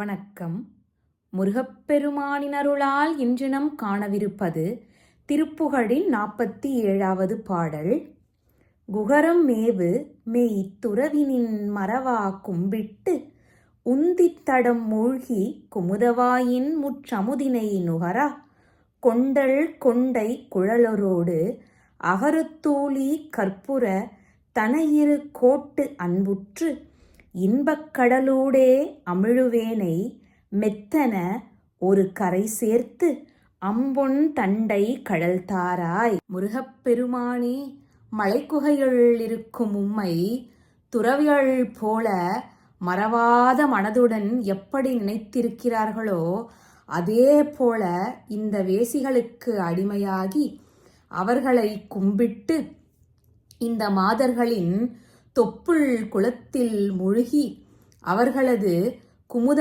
வணக்கம். முருகப்பெருமானின் அருளால் இன்று நம் காணவிருப்பது திருப்புகழின் நாற்பத்தி ஏழாவது பாடல். குகரம் மேவு மெய் துறவினின் மறவா கும்பிட்டு உந்தித்தடம் மூழ்கி குமுதவாயின் முற்றமுதினை நுகரா. கொண்டல் கொண்டை குழலரோடு அகருத்தூளி கற்புர தனையிரு கோட்டு அன்புற்று இன்பக் கடலூடே அமிழுவேனை மெத்தன ஒரு கரை சேர்த்து அம்பொன் தண்டை கழல்தாராய் முருகப்பெருமானே மலைக்குகையுள் இருக்கும் உம்மை துறவிகள் போல மறவாத மனதுடன் எப்படி நினைத்திருக்கிறார்களோ அதே போல இந்த வேசிகளுக்கு அடிமையாகி அவர்களை கும்பிட்டு இந்த மாதர்களின் தொப்புள் குளத்தில் முழுகி அவர்களது குமுத